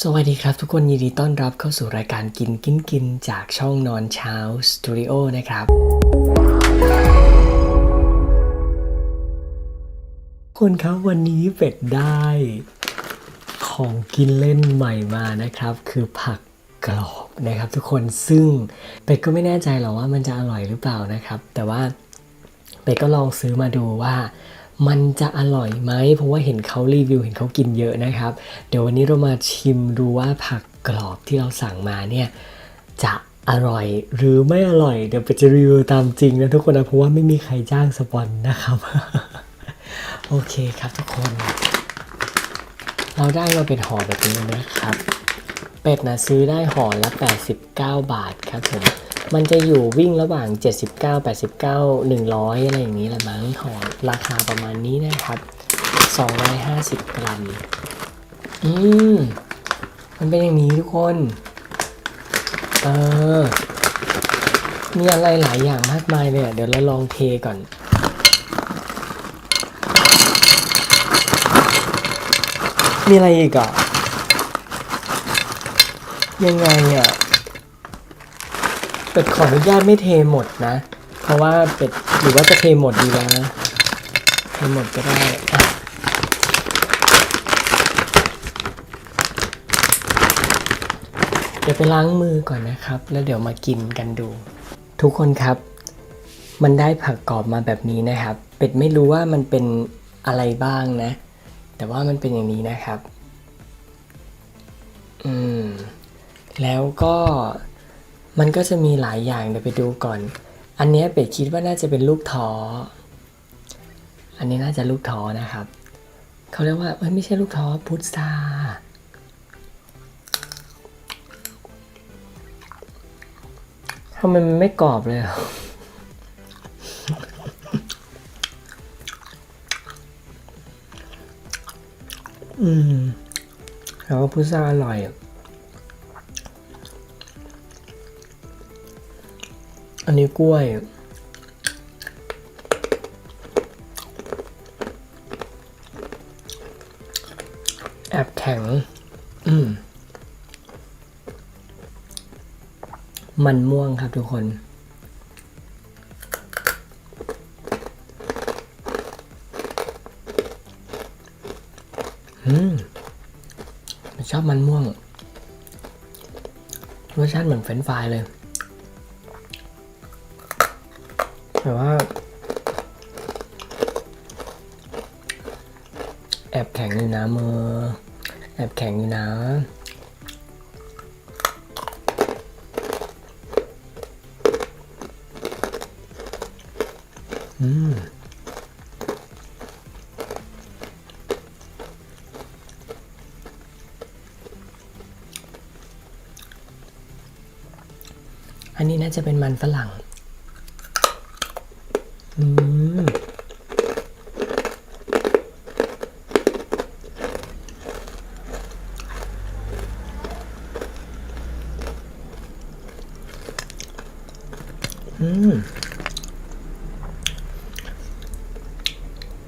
สวัสดีครับทุกคนยินดีต้อนรับเข้าสู่รายการกินกินกินจากช่องนอนเช้าสตูดิโอนะครับ คนครับวันนี้เป็ดได้ ของกินเล่นใหม่มานะครับ คือผักกรอบนะครับ ทุกคนซึ่งเป็ดก็ไม่แน่ใจหรอกว่ามันจะอร่อยหรือเปล่านะครับ แต่ว่าเป็ดก็ลองซื้อมาดูว่า มันจะอร่อยไหม เพราะว่าเห็นเขารีวิวเห็นเขากินเยอะนะครับ เดี๋ยววันนี้เรามาชิมดูว่าผักกรอบที่เราสั่งมาเนี่ยจะอร่อยหรือไม่อร่อย เดี๋ยวเป็ดจะรีวิวตามจริงนะทุกคนนะเพราะว่าไม่มีใครจ้างสปอนนะครับ โอเคครับทุกคน เราได้มาเป็นห่อแบบนี้นะครับ เป็ดนะซื้อได้ห่อละ 89 บาทครับผม มันจะอยู่วิ่งระหว่าง 79 89 100 อะไรอย่างนี้แหละมั้งห่อราคาประมาณนี้นะครับ 250 กรัม อืม มันเป็นอย่างนี้ทุกคน เออ มีอะไรหลายอย่างมากมายเลยเดี๋ยวเราลองเทก่อนมีอะไรอีกอะยังไงอะ เป็ดขออนุญาตไม่เทหมดนะ เพราะว่าเป็ดหรือว่าจะเทหมดดีแล้วนะเทหมดก็ได้เดี๋ยวไปล้างมือก่อนนะครับ แล้วเดี๋ยวมากินกันดู ทุกคนครับ มันได้ผักกรอบมาแบบนี้นะครับ เป็ดไม่รู้ว่ามันเป็นอะไรบ้างนะ แต่ว่ามันเป็นอย่างนี้นะครับ อืม แล้วก็ มันก็จะมีหลายอย่างเดี๋ยวไปดูก่อน อันนี้เป็ดคิดว่าน่าจะเป็นลูกท้อ อันนี้น่าจะลูกท้อนะครับ เขาเรียกว่าเอ้ยไม่ใช่ลูกท้อพุทราทำไมมันไม่กรอบเลยอะอืมแล้วาพุทราอร่อยอะ นี้กล้วย แอบแข็ง อืม มันม่วงครับทุกคนอืมชอบมันม่วงรสชาติเหมือนเฟรนฟรายเลย แอบแข็งอยู่นะมือ แอบแข็งอยู่นะอืมอันนี้น่าจะเป็นมันฝรั่ง อืม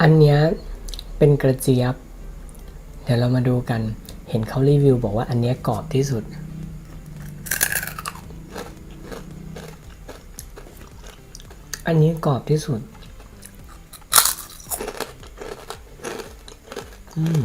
อันเนี้ยเป็นกระเจี๊ยบ เดี๋ยวเรามาดูกัน เห็นเขารีวิวบอกว่าอันเนี้ยกรอบที่สุด อันนี้กรอบที่สุด อืม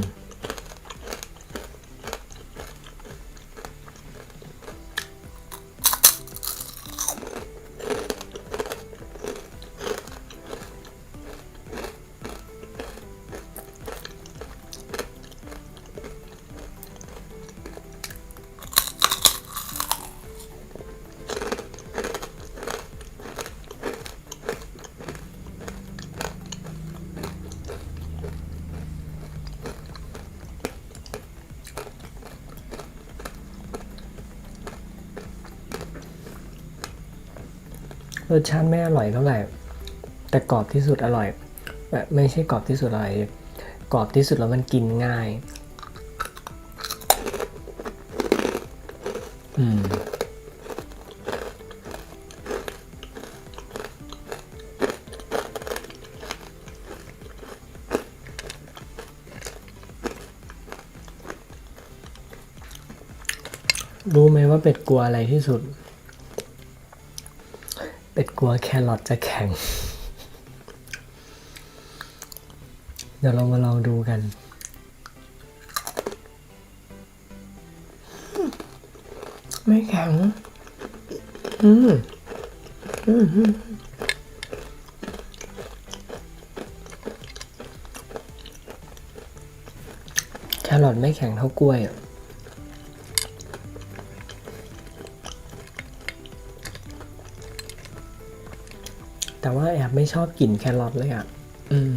รสชาติไม่อร่อยเท่าไหร่ แต่กรอบที่สุดอร่อยแบบไม่ใช่กรอบที่สุดอร่อยกรอบที่สุดแล้วมันกินง่าย อืมรู้ไหมว่าเป็ดกลัวอะไรที่สุด เป็ดกลัวแครอทจะแข็ง เดี๋ยวเรามาลองดูกัน ไม่แข็ง อืม อืมแครอทไม่แข็งเท่ากล้วยอะ ไม่ชอบกลิ่นแครอทเลยอะ อืม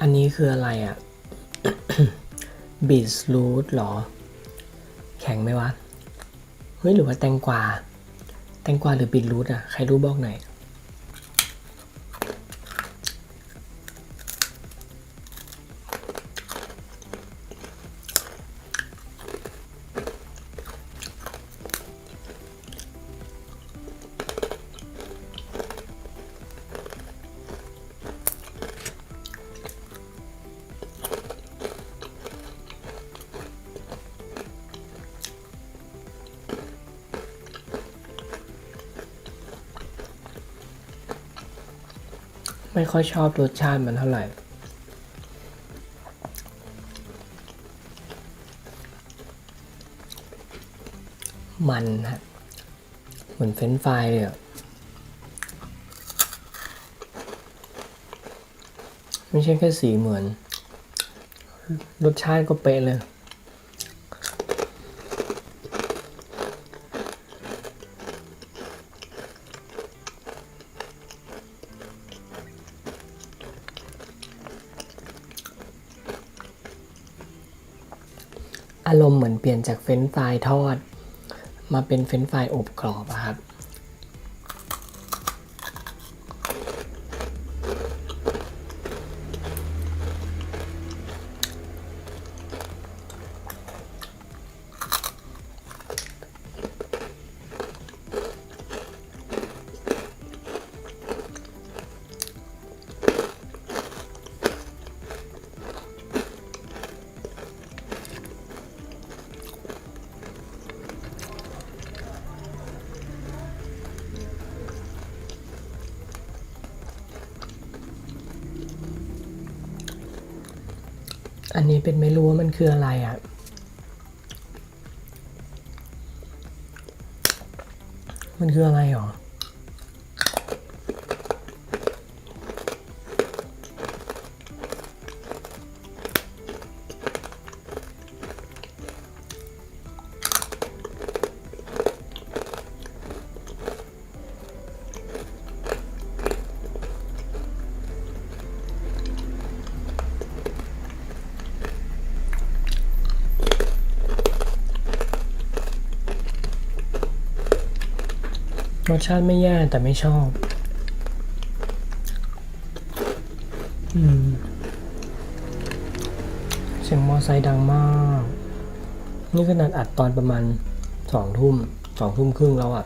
อันนี้คืออะไรอะ บีทรูทหรอ แข็งไหมวะ เฮ้ย หรือว่าแตงกวา แตงกวาหรือบีทรูทอะ ใครรู้บอกหน่อย ไม่ค่อยชอบรสชาติมันเท่าไหร่ มันฮะ เหมือนเฟรนฟรายเลยอะไม่ใช่แค่สีเหมือน รสชาติก็เป๊ะเลยารมณ์เหมือนเปลี่ยนจากเฟรนช์ฟรายทอด มาเป็นเฟรนช์ฟรายอบกรอบครับ นนี้เป็นไม่รู้ว่ามันคืออะไรอะ่ะ มันคืออะไรหรอ สชาติไม่แย่แต่ไม่ชอบ อืม เสียงมอไซค์ดังมาก นี่ขนาดอัดตอนประมาณสองทุ่มสองทุ่มครึ่งแล้วอะ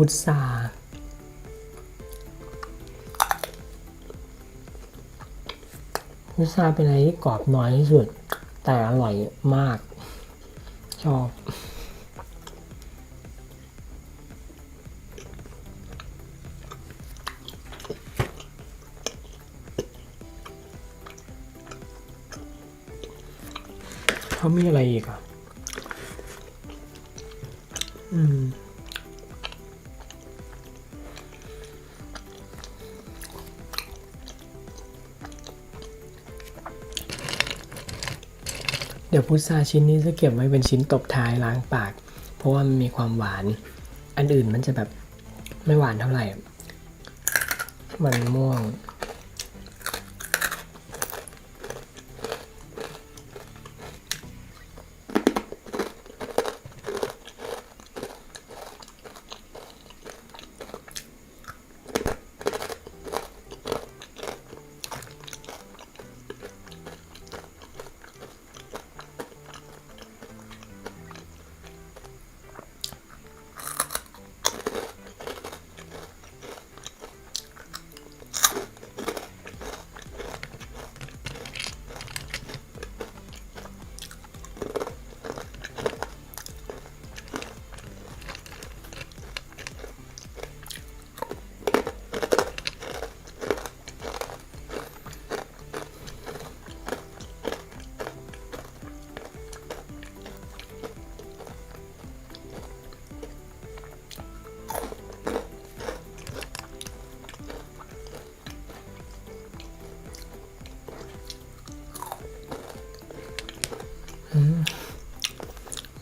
พุทราพุทราเป็นอะไรที่กรอบน้อยที่สุด แต่อร่อยมาก ชอบเขามีอะไรอีกอะ อืม เดี๋ยวพุทราชิ้นนี้จะเก็บไว้เป็นชิ้นตบท้ายล้างปาก เพราะว่ามันมีความหวาน อันอื่นมันจะแบบไม่หวานเท่าไหร่ มันม่วง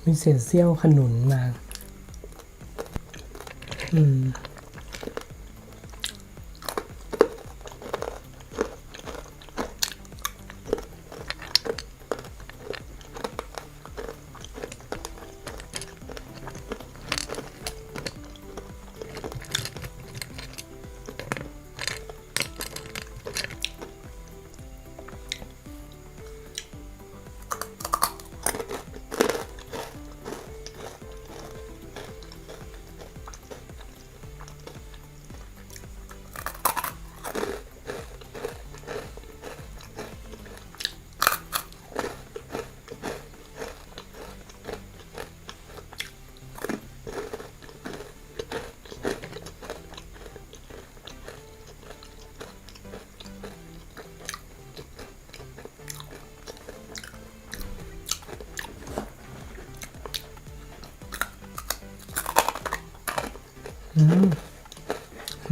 มีเศษเสี้ยวขนุนมา อืม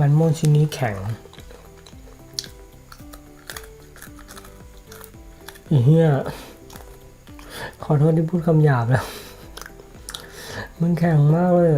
มันม่วงชิ้นนี้แข็งอีเหี้ยขอโทษที่พูดคำหยาบแล้ว มันแข็งมากเลย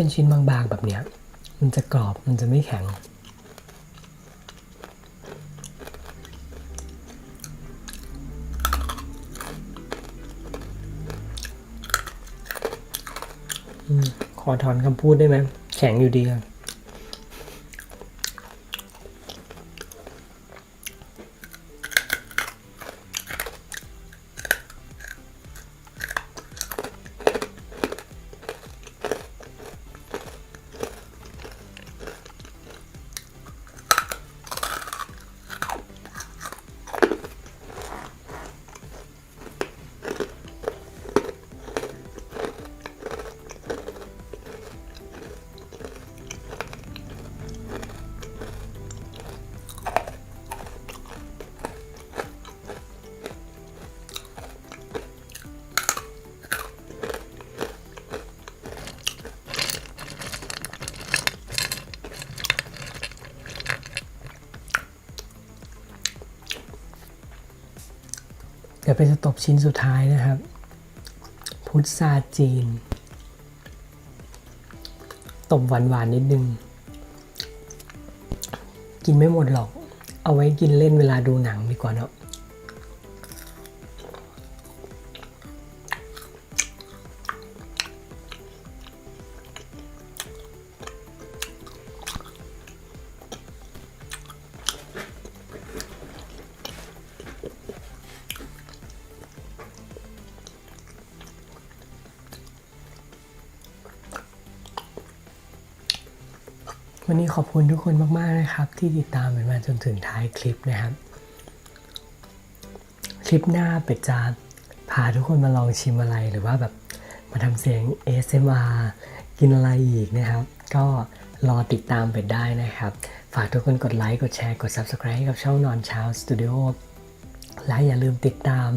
เป็นชิ้นบางๆแบบเนี้ย มันจะกรอบ มันจะไม่แข็ง ขอถอนคำพูดได้ไหม แข็งอยู่ดีอะ ดี๋ยวไปสตบชิ้นสุดท้ายนะครับ พุทราจีน ตบหวานๆนิดนึง กินไม่หมดหรอก เอาไว้กินเล่นเวลาดูหนังดีกว่าเนาะ วันนี้ขอบคุณทุกคนมากๆนะครับ ที่ติดตามมาจนถึงท้ายคลิปนะครับ คลิปหน้าเป็ดจะพาทุกคนมาลองชิมอะไรหรือว่าแบบมาทำเสียง ASMR กินอะไรอีกนะครับ ก็รอติดตามเป็ดได้นะครับ ฝากทุกคนกดไลค์กดแชร์กด Subscribe ให้กับช่องนอนเช้าสตูดิโอและอย่าลืมติดตาม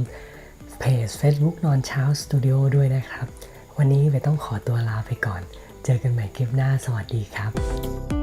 เพจ Facebook นอนเช้าสตูดิโอด้วยนะครับ วันนี้เบต้องขอตัวลาไปก่อน เจอกันใหม่คลิปหน้า สวัสดีครับ